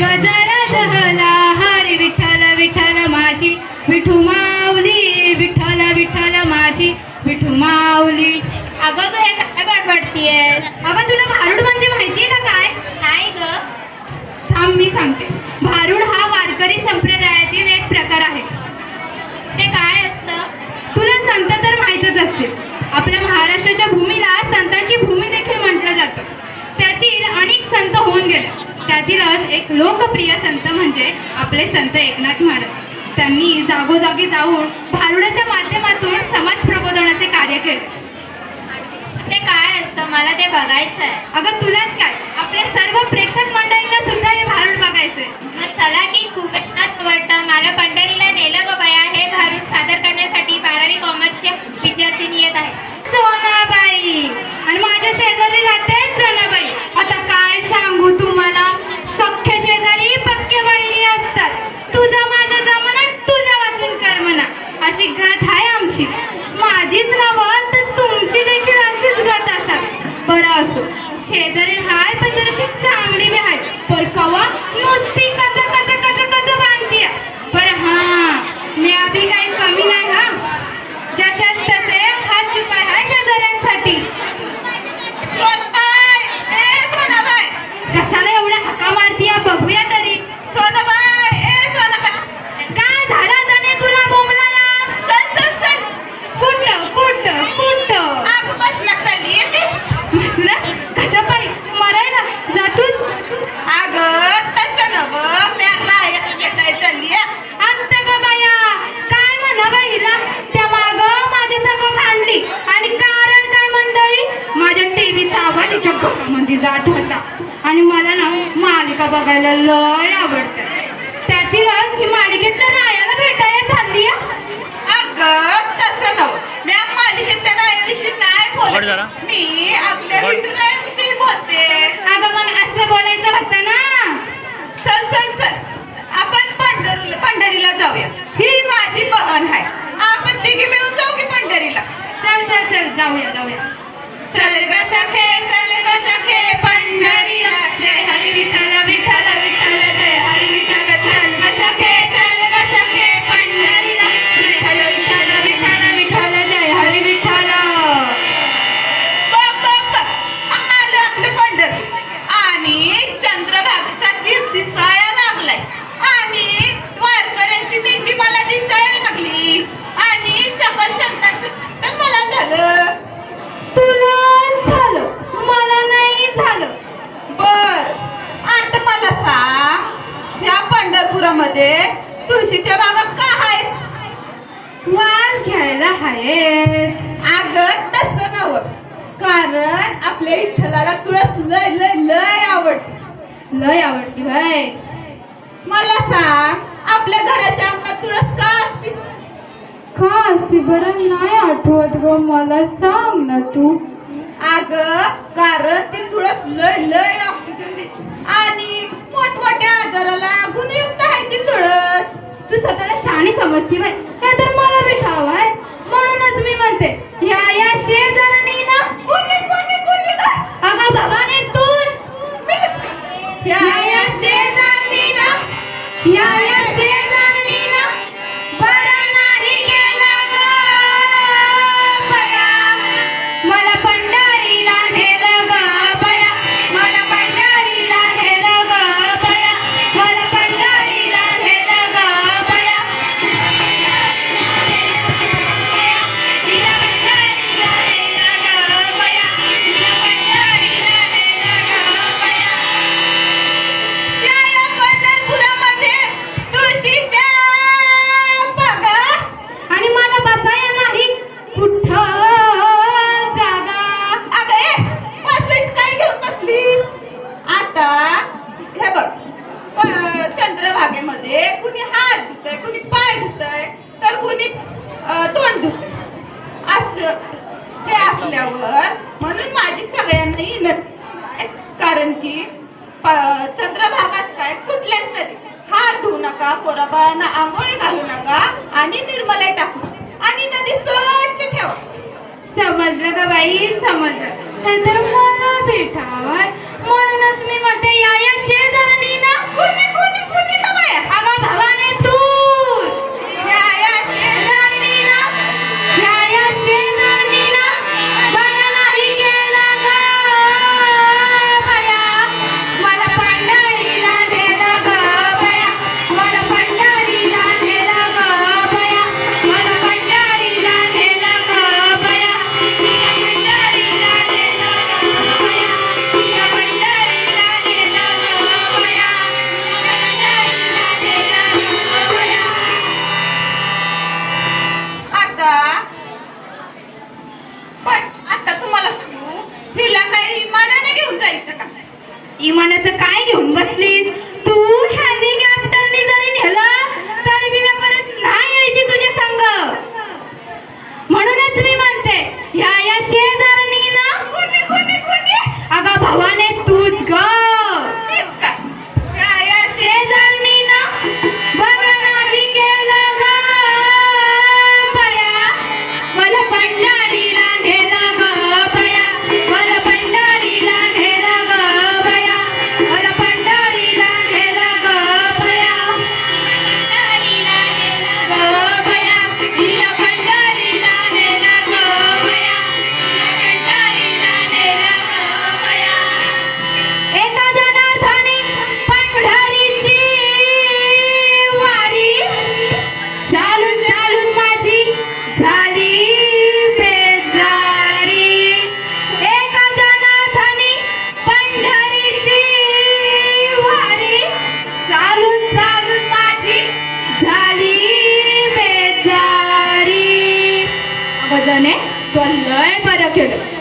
गजर जहला हरी विठ्ठल विठ्ठल माझी विठू माऊली विठ्ठल विठ्ठल माझी विठू माऊली. अगं तू हे काय बडबडतीयस? अगं तुला भारूड म्हणजे माहितीये का काय? नाही ग? थांब मी सांगते भारूड हा वारकरी संप्रदायातील एक प्रकार आहे ते काय असतं तुला संत तर माहीतच असतील आपल्या महाराष्ट्राच्या भूमीला संतांची भूमी देखील म्हटलं जातं त्यातील अनेक संत होऊन गेले त्यातीलच एक लोकप्रिय संत म्हणजे आपले संत एकनाथ महाराज. त्यांनी जागोजागी जाऊन भारुडाच्या माध्यमातून समाज प्रबोधनाचे कार्य केले. ते काय असतं? मला ते बघायचं आहे. अगं तुलाच काय? आपल्या सर्व प्रेक्षक मंडळींना सुद्धा हे भारूड बघायचंय. मग चला की खूप आवडतं मला पंढरीला नेलं ग बया. हे भारूड सादर करण्यासाठी बारावी कॉमर्सच्या अशी गत आहे आमची. माझीच नवं तर तुमची देखील अशीच गत असावी बरं असो. शेजारी हाय पण जराशी चांगली बी हाय पण कवा नुसती बघायला लय आवडते त्यातीलच ही मालिकेतल्या रायाला भेटायला चालली आहे. आवड जरा. मी आपल्या आवड. विठुरायाविषयी बोलते अगं मग आहेत अगं तसं नव कारण आपल्या विठ्ठलाला तुळस लय लय लय आवडते. लय आवडती बाय मला सांग आपल्या घराच्या अंगणात तुळस का असते? का असते बरं? नाही आठवत ग मला सांग ना तू. अग कारण ती तुळस लय लय ऑक्सिजन देते. आणि मोठमोठ्या आजाराला गुणयुक्त आहे ती तुळस तू स्वतःला शाणी समजती बाय काय तर मला भेटावं आहे म्हणूनच मी म्हणते या शेजारणी ना? कोणी कोणी कोणी अगं बाबाने तू? मीच. या शेजारणी ना? या प- कुणी हात धुतय कुणी पाय धुतय तर कुणी तोंड धुतय. अस हे असल्यावर म्हणून माझी सगळ्यांना विनंती कारण की चंद्रभागाच काय कुठल्याच नदी. हात धुवू नका पोराबाळांना आंघोळी घालू नका आणि निर्मले टाकू आणि नदी स्वच्छ ठेवा. समजलं का बाई समजलं. नंतर मला भेटावं. म्हणूनच मी म्हणते या या शेजारी ना कुणी Eh, 打完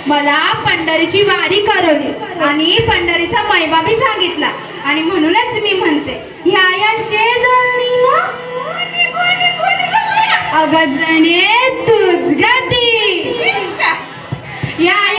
मला पंढरीची वारी करवली आणि पंढरीचा महिमा बी सांगितला. आणि म्हणूनच मी म्हणते ह्या या शेजारणी अगजणे तुझ गती. या